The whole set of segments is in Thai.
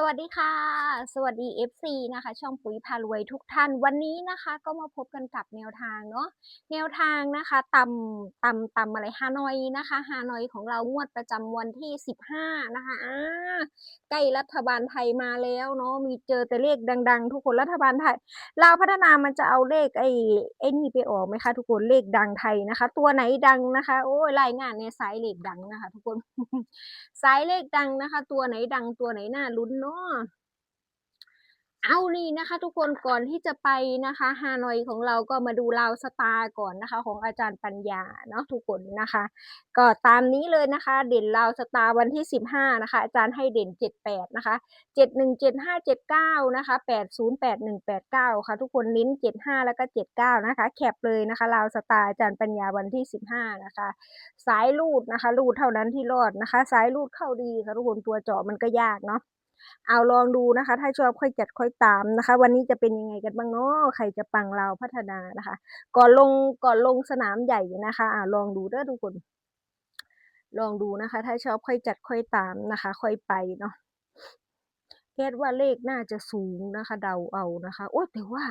สวัสดีค่ะ สวัสดี FC นะคะ ช่องปุ๋ยพารวยทุกท่านวันนี้นะคะ ก็มาพบกันกับแนวทางเนาะแนวทางนะคะตำตำตำอะไรฮานอยนะคะฮานอยของเรางวดประจำวันที่ 15 นะคะอ่าใกล้รัฐบาลไทยมาแล้วเนาะมีเจอแต่เลขดัง ๆ ทุกคนรัฐบาลไทยลาวพัฒนามันจะเอาเลขไอ้ไอ้นี่ไปออกไหมคะทุกคนเลขดังไทยนะคะ ตัวไหนดังนะคะ โอ้ยรายงานในสายเลขดังนะคะ ทุกคนสายเลขดังนะคะ ตัวไหนดังตัวไหนน่าลุ้นเนาะเอานี่นะคะ ทุกคนก่อนที่จะไปนะคะฮานอยของเราก็มาดูลาวสตาร์ก่อนนะคะ ของอาจารย์ปัญญาเนาะทุกคนนะคะ ก็ตามนี้เลยนะคะ เด่นลาวสตาร์วันที่15นะคะ อาจารย์ให้เด่น78นะคะ71 75 79นะคะ80 81 89ค่ะ ทุกคนลิ้น75แล้วก็79นะคะ แคปเลยนะคะลาวสตาร์อาจารย์ปัญญาวันที่15นะคะ สายลูดนะคะลูดเท่านั้นที่รอดนะคะ สายลูดเข้าดีค่ะทุกคนตัวเจาะมันก็ยากเนาะ เอาลองดูนะคะ ถ้าชอบค่อยจัดค่อยตามนะคะ วันนี้จะเป็นยังไงกันบ้างเนาะใครจะปังเราพัฒนานะคะ ก่อนลงก่อนลงสนามใหญ่นะคะอ่าลองดูเด้อทุกคน ลองดูนะคะ ถ้าชอบค่อยจัดค่อยตามนะคะ ค่อยไปเนาะแคดว่าเลขน่าจะสูงนะคะ เดาเอานะคะ โอ้แต่ว่า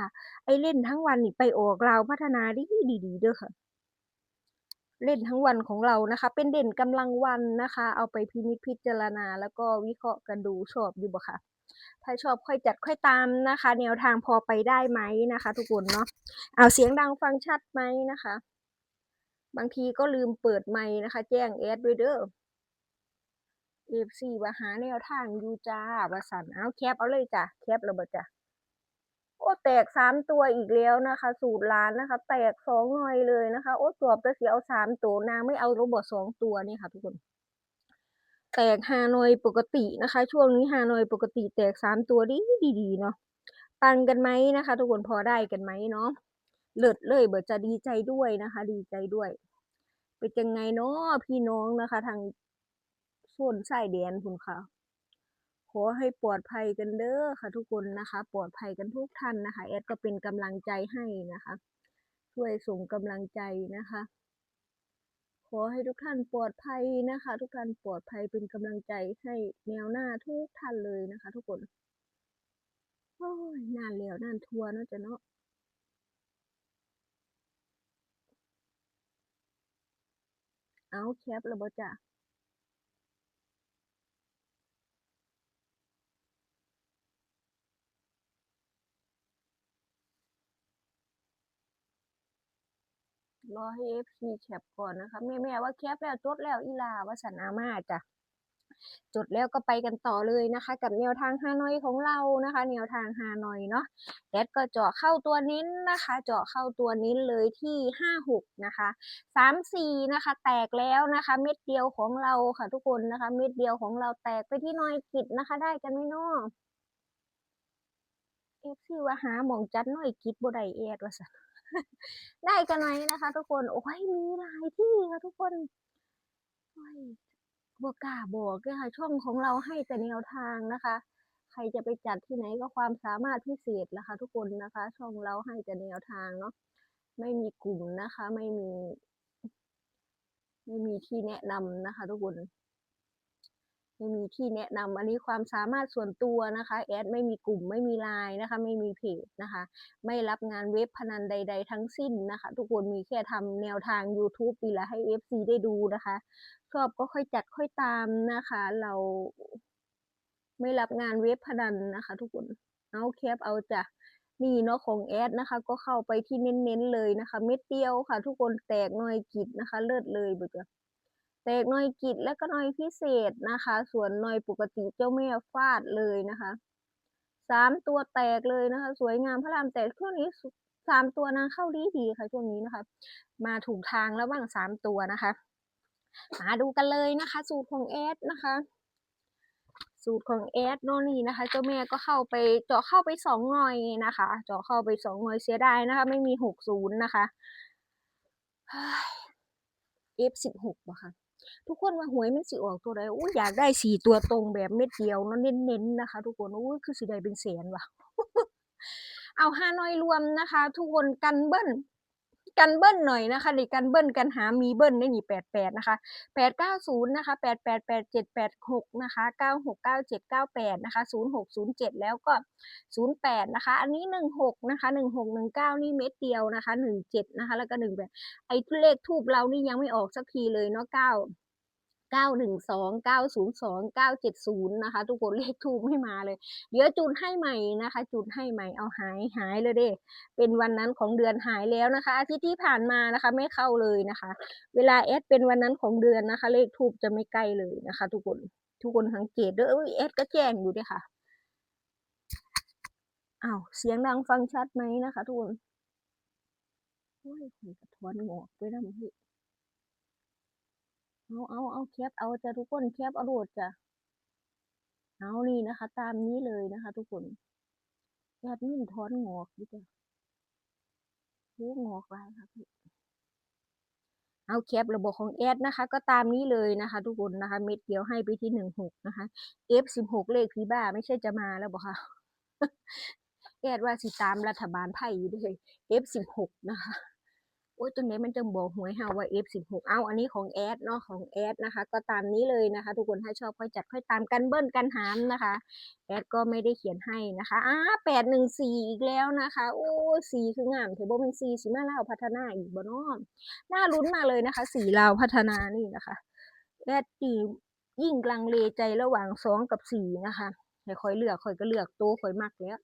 ไอเล่นทั้งวันนี่ไปออกเราวพัฒนาดีดีดีเด้อค่ะ เล่นทั้งวันของเรานะคะ เป็นเด่นกำลังวันนะคะ เอาไปพินิจพิจารณา แล้วก็วิเคราะห์กันดูชอบอยู่บ่คะถ้าชอบค่อยจัดค่อยตามนะคะ แนวทางพอไปได้ไหมนะคะ ทุกคนเนาะเอาเสียงดังฟังชัดไหมนะคะ บางทีก็ลืมเปิดไมค์นะคะ แจ้งแอดด้วยเด้อเอฟซีว่าหาแนวทางอยู่จ้าว่าสันเอาแคปเอาเลยจ้ะแคปแล้วบ่จ้ะ แตกสามตัวอีกแล้วนะคะ สูตรร้านนะคะ แตกสองหน่อยเลยนะคะ โอ้จอบจะเสียเอาสามตัวนางไม่เอาโรบอทสองตัวนี่ค่ะทุกคน แตกฮานอยปกตินะคะ ช่วงนี้ฮานอยปกติแตกสามตัวดีดีดีเนาะปังกันไหมนะคะ ทุกคนพอได้กันไหมเนาะเลิศเลยเบิดจะดีใจด้วยนะคะ ดีใจด้วยเป็นยังไงเนาะพี่น้องนะคะ ทางโซนสายแดนคุณค่ะ ขอให้ปลอดภัยกันเด้อค่ะทุกคนนะคะ ปลอดภัยกันทุกท่านนะคะ แอดก็เป็นกำลังใจให้นะคะ ช่วยส่งกำลังใจนะคะ ขอให้ทุกท่านปลอดภัยนะคะ ทุกท่านปลอดภัยเป็นกำลังใจให้แนวหน้าทุกท่านเลยนะคะ ทุกคนโอ้ยนานแล้วนานทัวร์เนาะจ้ะเนาะเอาแคปแล้วบ่จ้ะ รอให้ FC แคปก่อนนะคะ แม่แม่ว่าแคปแล้วจดแล้วอีลาว่าสันอามาจ้ะจดแล้วก็ไปกันต่อเลยนะคะ กับแนวทางฮานอยของเรานะคะ แนวทางฮานอยเนาะแอดก็เจาะเข้าตัวนิ้นนะคะ เจาะเข้าตัวนิ้นเลยที่ห้าหกนะคะสามสี่นะคะ แตกแล้วนะคะ เม็ดเดียวของเราค่ะทุกคนนะคะ เม็ดเดียวของเราแตกไปที่น้อยกิจนะคะ ได้กันไหมเนาะเอฟซีว่าหาหมองจัดน้อยกิจบ่ได้แอดว่าสัน ได้กันไหมนะคะ ทุกคน โอ้ยมีหลายที่ค่ะทุกคนโอ้ยบกล้าบอกค่ะ ช่องของเราให้แต่แนวทางนะคะ ใครจะไปจัดที่ไหนก็ความสามารถพิเศษนะคะ ทุกคนนะคะ ช่องเราให้แต่แนวทางเนาะไม่มีกลุ่มนะคะ ไม่มี ไม่มีที่แนะนำนะคะ ทุกคน ไม่มีที่แนะนำอันนี้ความสามารถส่วนตัวนะคะแอดไม่มีกลุ่มไม่มีไลน์นะคะ ไม่มีเพจนะคะ ไม่รับงานเว็บพนันใด ๆ ทั้งสิ้นนะคะ ทุกคนมีแค่ทำแนวทาง YouTube ปีละให้ FC ได้ดูนะคะ ชอบก็ค่อยจัดค่อยตามนะคะ เราไม่รับงานเว็บพนันนะคะ ทุกคนเอาแคปเอาจ้ะนี่เนาะของแอดนะคะ ก็เข้าไปที่เน้นๆเลยนะคะ เม็ดเดียวค่ะ ทุกคนแตกหน่อยกิจนะคะ เลิศเลยเบื่อ แตกหน่อยกิจแล้วก็หน่อยพิเศษนะคะ ส่วนหน่อยปกติเจ้าแม่ฟาดเลยนะคะสามตัวแตกเลยนะคะ สวยงามพระรามแตกช่วงนี้สามตัวนางเข้าดีดีค่ะช่วงนี้นะคะ มาถูกทางแล้วบ้างสามตัวนะคะ มาดูกันเลยนะคะ สูตรของแอดนะคะ สูตรของแอดโน่นนี่นะคะ เจ้าแม่ก็เข้าไปเจาะเข้าไปสองหน่อยนะคะ เจาะเข้าไปสองหน่อยเสียดายนะคะ ไม่มีหกศูนย์นะคะเอฟสิบหกอะค่ะ ทุกคนว่าหวยมันสิออกตัวใดอู้อยากได้สี่ตัวตรงแบบเม็ดเดียวเนาะเน้นๆนะคะ ทุกคนอู้คือสิได้เป็นแสนว่ะเอาห้าน้อยรวมนะคะ ทุกคนกันเบิ้ล กันเบิ้ลหน่อยนะคะนี่กันเบิ้ลกันหามีเบิ้ลได้หนี่แปดแปดนะคะแปดเก้าศูนย์นะคะแปดแปดแปดเจ็ดแปดหกนะคะเก้าหกเก้าเจ็ดเก้าแปดนะคะศูนย์หกศูนย์เจ็ดแล้วก็ศูนย์แปดนะคะ อันนี้หนึ่งหกนะคะหนึ่งหกหนึ่งเก้านี่เม็ดเดียวนะคะหนึ่งเจ็ดนะคะ แล้วก็หนึ่งแปดไอ้เลขทูบเรานี่ยังไม่ออกสักทีเลยเนาะเก้า เก้าหนึ่งสองเก้าศูนย์สองเก้าเจ็ดศูนย์นะคะ ทุกคนเลขทูบไม่มาเลย เดี๋ยวจุดให้ใหม่นะคะ จุดให้ใหม่เอาหายหายเลยเด้ เป็นวันนั้นของเดือนหายแล้วนะคะ อาทิตย์ที่ผ่านมานะคะ ไม่เข้าเลยนะคะ เวลาแอดเป็นวันนั้นของเดือนนะคะ เลขทูบจะไม่ใกล้เลยนะคะ ทุกคนทุกคนสังเกตเด้อเอ้ยแอดก็แจ้งอยู่ด้วยค่ะอ้าวเสียงดังฟังชัดไหมนะคะ ทุกคนโอ้ยหัวกระท้อนงอกไปแล้วพี่ เอาเอาเอาแคปเอาจะทุกคนแคปเอาโหลดจ้ะเอานี่นะคะ ตามนี้เลยนะคะ ทุกคนแอดมินทอนงอกอยู่จ้ะโอ้งอกหลายค่ะพี่เอาแคประบบของแอดนะคะ ก็ตามนี้เลยนะคะ ทุกคนนะคะ เม็ดเดียวให้ไปที่หนึ่งหกนะคะ F สิบหกเลขพีบ้า ไม่ใช่จะมาแล้วบอกค่ะแอดว่าสิตามรัฐบาลไทยอยู่ด้วย F สิบหกนะคะ โอ้ยตรงนี้มันจะบอกหวยฮาว่า F สิบหกเอาอันนี้ของแอดเนาะของแอดนะคะ ก็ตามนี้เลยนะคะ ทุกคนถ้าชอบค่อยจัดค่อยตามกันเบิ้ลกันหามนะคะ แอดก็ไม่ได้เขียนให้นะคะอ่าแปดหนึ่งสี่อีกแล้วนะคะ โอ้สีคืองามเทเบิลเป็นสีสีมาลาวพัฒนาอีกบ่เนอน่าลุ้นมาเลยนะคะ สีลาวพัฒนานี่นะคะ แอดตียิ่งลังเลใจระหว่างสองกับสี่นะคะให้คอยเลือกคอยก็เลือกโตวคอยมักแล้ว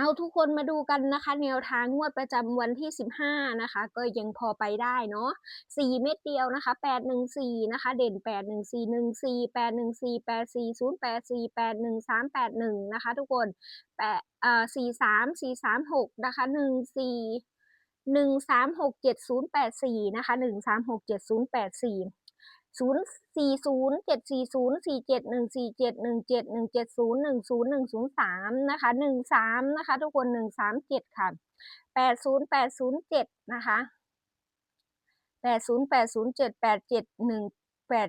เอาทุกคนมาดูกันนะคะ แนวทางงวดประจำวันที่ 15 นะคะ ก็ยังพอไปได้เนาะ4เม็ดเดียวนะคะ 814 นะคะ เด่น 814 14 814 840 84 81381 นะคะ ทุกคนแปดเอ่อ43 436 นะคะ 14 1367084 นะคะ 1367084 ศูนย์สี่ศูนย์เจ็ดสี่ศูนย์สี่เจ็ดหนึ่งสี่เจ็ดหนึ่งเจ็ดหนึ่งเจ็ดศูนย์หนึ่งศูนย์หนึ่งศูนย์สามนะคะหนึ่งสามนะคะ ทุกคนหนึ่งสามเจ็ดค่ะแปดศูนย์แปดศูนย์เจ็ดนะคะแปดศูนย์แปดศูนย์เจ็ดแปดเจ็ดหนึ่งแปด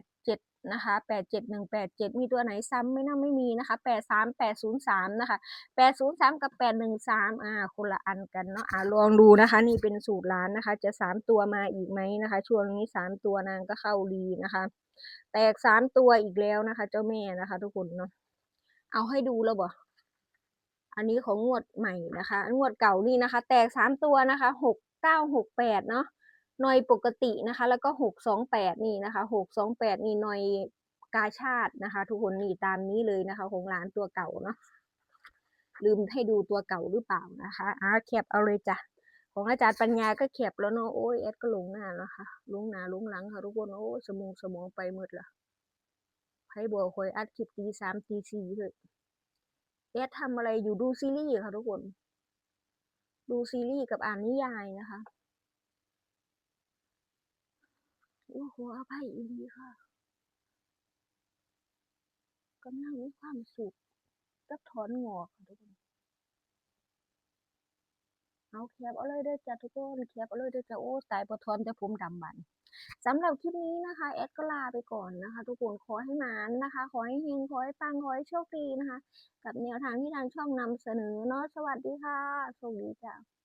นะคะแปดเจ็ดหนึ่งแปดเจ็ดมีตัวไหนซ้ำไม่น่าไม่มีนะคะแปดสามแปดศูนย์สามนะคะแปดศูนย์สามกับแปดหนึ่งสามอ่าคนละอันกันเนาะอ่าลองดูนะคะ นี่เป็นสูตรร้านนะคะ จะสามตัวมาอีกไหมนะคะ ช่วงนี้สามตัวนางก็เข้าดีนะคะ แตกสามตัวอีกแล้วนะคะ เจ้าแม่นะคะ ทุกคนเนาะเอาให้ดูแล้วบ่อันนี้ของงวดใหม่นะคะ งวดเก่านี่นะคะ แตกสามตัวนะคะหกเก้าหกแปดเนาะ หน่อยปกตินะคะ แล้วก็หกสองแปดนี่นะคะหกสองแปดนี่หน่อยกาชาตินะคะ ทุกคนนี่ตามนี้เลยนะคะ ของร้านตัวเก่าเนาะลืมให้ดูตัวเก่าหรือเปล่านะคะอ่าแคปเอาเลยจ้ะของอาจารย์ปัญญาก็เข็บแล้วเนาะโอ้ยแอดก็หลงหน้าแล้วค่ะหลงหน้าหลงหลังค่ะทุกคนโอ้สมองสมองไปหมดละไพ่บัวคอยอัดคลิปตีสามตีสี่เลยแอดทำอะไรอยู่ดูซีรีส์ค่ะทุกคน ดูซีรีส์กับอ่านนิยายนะคะ โอ้โหอภัยอีดีค่ะกำลังมีความสุขกับถอนงอกค่ะทุกคนเอาแคปเอาเลยเด้อจ้ะทุกคนแคปเอาเลยเด้อจ้ะโอ้ตายปะทอนแต่ผมดำบันสำหรับคลิปนี้นะคะแอดก็ลาไปก่อนนะคะ ทุกคนขอให้มานนะคะ ขอให้เฮงขอให้ปังขอให้โชคดีนะคะ กับแนวทางที่ทางช่องนำเสนอเนาะสวัสดีค่ะโชคดีจ้ะ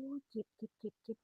โอ้จิบจิบจิบจิบ